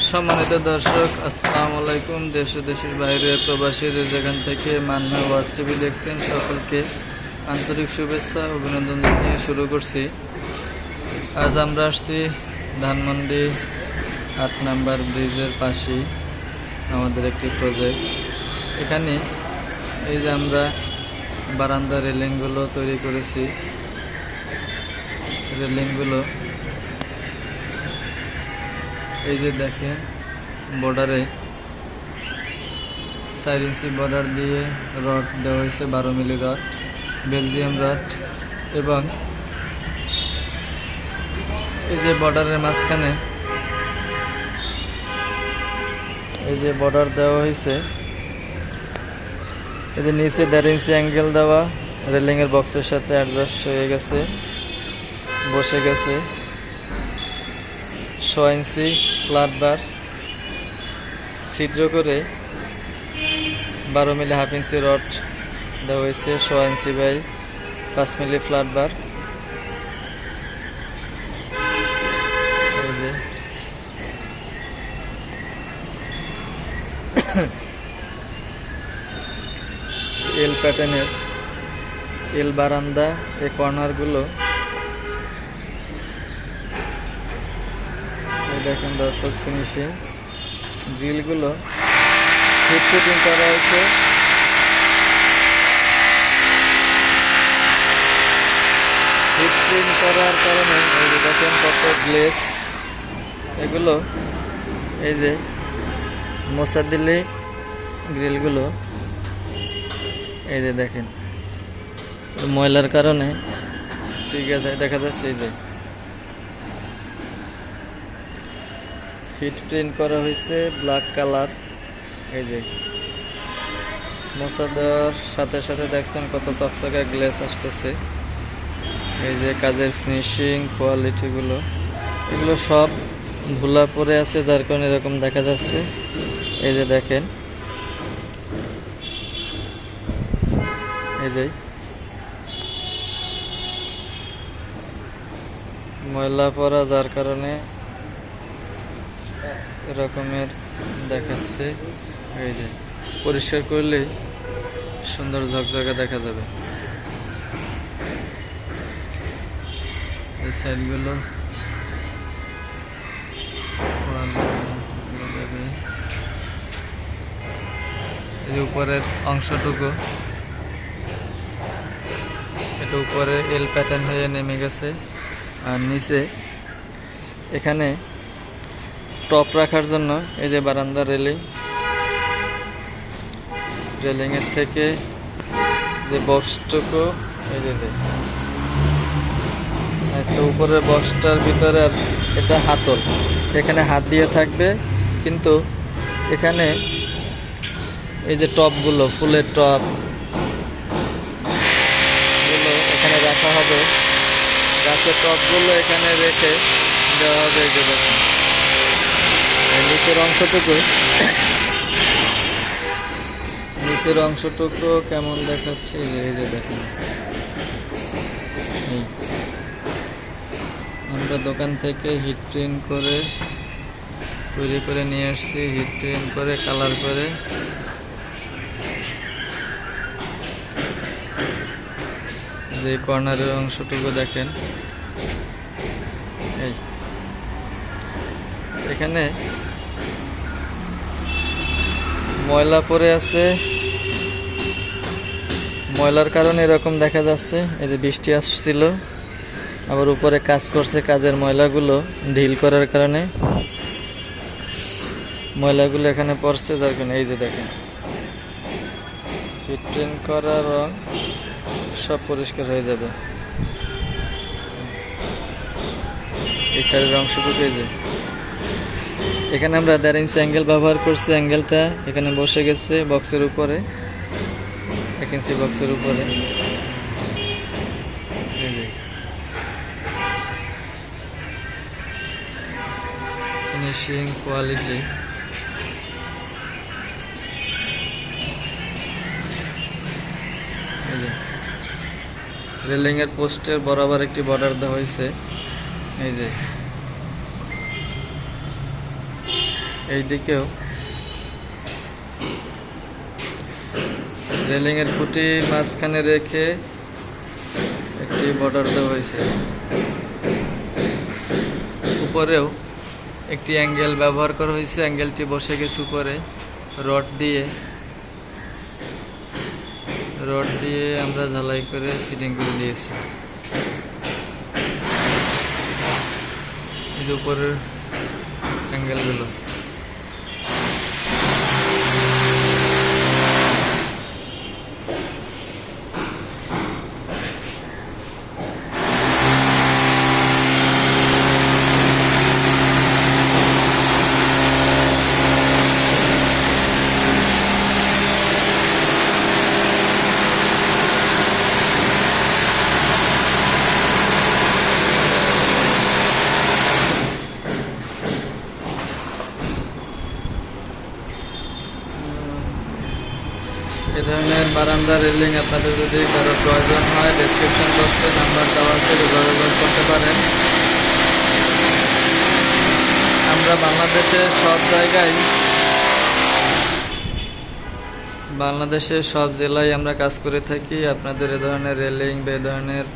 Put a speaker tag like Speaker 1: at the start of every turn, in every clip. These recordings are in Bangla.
Speaker 1: সম্মানিত দর্শক, আসসালামু আলাইকুম। দেশ দেশের বাইরে প্রবাসী যে যেখান থেকে মান্না ওয়াজ টিভি দেখছেন, সকলকে আন্তরিক শুভেচ্ছা, অভিনন্দন জানিয়ে শুরু করছি। আজ আমরা আসছি ধানমন্ডি আট নাম্বার ব্রিজের পাশেই আমাদের একটি প্রজেক্ট এখানে এই যে আমরা বারান্দা রেলিংগুলো তৈরি করেছি। রেলিংগুলো এই যে দেখেন বর্ডারে চার ইঞ্চি বর্ডার দিয়ে রড দেওয়া হয়েছে, বারো মিলি রড বেলজিয়াম রড এবং এই যে বর্ডারের মাঝখানে এই যে বর্ডার দেওয়া হয়েছে, এই যে নিচে দেড় ইঞ্চি অ্যাঙ্গেল দেওয়া রেলিংয়ের বক্সের সাথে অ্যাডজাস্ট হয়ে গেছে, বসে গেছে। ছ ইঞ্চি ফ্ল্যাট বার ছিদ্র করে বারো মিলি হাফ ইঞ্চি রড দেওয়া হয়েছে ছ ইঞ্চি বাই পাঁচ মিলি ফ্ল্যাট বার এল প্যাটার্নের এল বারান্দা, এই কর্নারগুলো দেখেন দর্শক ফিনিশিং গ্রিলগুলো হিট ফিটিং করা হয়েছে হিট ফিটিং করার কারণে, এই যে দেখেন কত গ্লেস এগুলো এই যে মশা দিলে গ্রিলগুলো এই যে দেখেন। ময়লার কারণে ঠিক আছে, দেখা যাচ্ছে এই যে হিট প্রিন্ট করা হয়েছে ব্ল্যাক কালার। এই যে। মশা দেওয়ার সাথে সাথে দেখছেন কত চকচকা গ্লেস আসতেছে। এই যে কাজের ফিনিশিং কোয়ালিটিগুলো এগুলো সব ভুলা পড়ে আছে, যার কারণে এরকম দেখা যাচ্ছে। এই যে দেখেন। এই যে। ময়লা পরা যার কারণে এরকমের দেখাচ্ছে। এই যে, পরিষ্কার করলে সুন্দর ঝকঝকে দেখা যাবে। এই সাইডগুলো এই উপরের অংশটুকু, এটা উপরে এল প্যাটার্ন হয়ে নেমে গেছে। আর নিচে, এখানে টপ রাখার জন্য এই যে বারান্দা রেলিং রেলিংয়ের থেকে যে বক্সটুকু এই যে একটা উপরের বক্সটার ভিতরে আর এটা হাতল। এখানে হাত দিয়ে থাকবে, কিন্তু এখানে এই যে টপগুলো, ফুলের টপগুলো এখানে রাখা হবে। গাছের টপগুলো এখানে রেখে দেওয়া হবে এই নিচের অংশটুকু। নিচের অংশটুকু কেমন দেখাচ্ছে? এই যে দেখুন। আমরা দোকান থেকে হিট প্রিন্ট করে তৈরি করে নিয়ে আসছি হিট প্রিন্ট করে কালার করে। যে কর্নারের অংশটুকু দেখেন এই এখানে ময়লা পরে আছে। ময়লার কারণে এরকম দেখা যাচ্ছে, এই যে বৃষ্টি আসছিল। আবার উপরে কাজ করছে কাজের ময়লাগুলো ঢিল করার কারণে। ময়লাগুলো এখানে পড়ছে, যার কারণে এই যে দেখেন। ফিট্রিন করা রং সব পরিষ্কার হয়ে যাবে। এই সাইডের অংশটুকু এই যে। এখানে আমরা দেড় ইঞ্চি অ্যাঙ্গেল ব্যবহার করছি অ্যাঙ্গেলটা এখানে বসে গেছে বক্সের উপরে। এক ইঞ্চি বক্সের উপরে। ফিনিশিং কোয়ালিটি রেলিংয়ের পোস্টের বরাবর একটি বর্ডার দেওয়া হয়েছে। এই যে। এই দিকেও রেলিংয়ের খুঁটি মাঝখানে রেখে একটি বর্ডার দেওয়া হয়েছে। উপরেও একটি অ্যাঙ্গেল ব্যবহার করা হয়েছে। অ্যাঙ্গেলটি বসে গেছে উপরে। রড দিয়ে। রড দিয়ে আমরা ঝালাই করে ফিটিং করে দিয়েছি উপরের অ্যাঙ্গেলগুলো এ ধরনের বারান্দা রেলিং আপনাদের যদি কারও প্রয়োজন হয় ডেসক্রিপশন বক্সে নাম্বার দেওয়া আছে, যোগাযোগ করতে পারেন। আমরা বাংলাদেশের সব জায়গায়, বাংলাদেশের সব জেলায় আমরা কাজ করে থাকি। আপনাদের এ ধরনের রেলিং বা এ ধরনের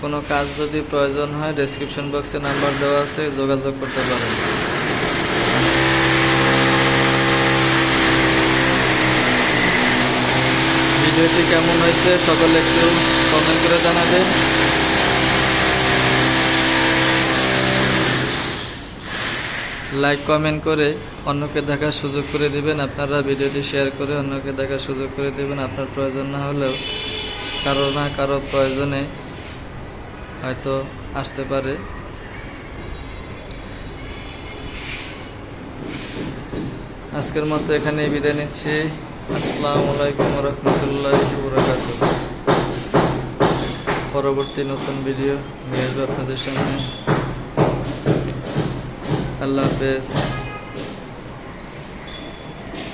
Speaker 1: কোনো কাজ যদি প্রয়োজন হয় ডেসক্রিপশন বক্সে নাম্বার দেওয়া আছে, যোগাযোগ করতে পারেন। ভিডিওটি কেমন হয়েছে সকলে একটু কমেন্ট করে জানাবেন। লাইক কমেন্ট করে অন্যকে দেখার সুযোগ করে দিবেন। আপনারা ভিডিওটি শেয়ার করে অন্যকে দেখার সুযোগ করে দিবেন। আপনার প্রয়োজন না হলেও কারও না কারও প্রয়োজনে হয়তো আসতে পারে। আজকের মতো এখানে বিদায় নিচ্ছি। আসসালামু আলাইকুম রহমতুল্লাহ পরবর্তী নতুন ভিডিও নিয়ে আসব আপনাদের সামনে। আল্লাহ হাফেজ।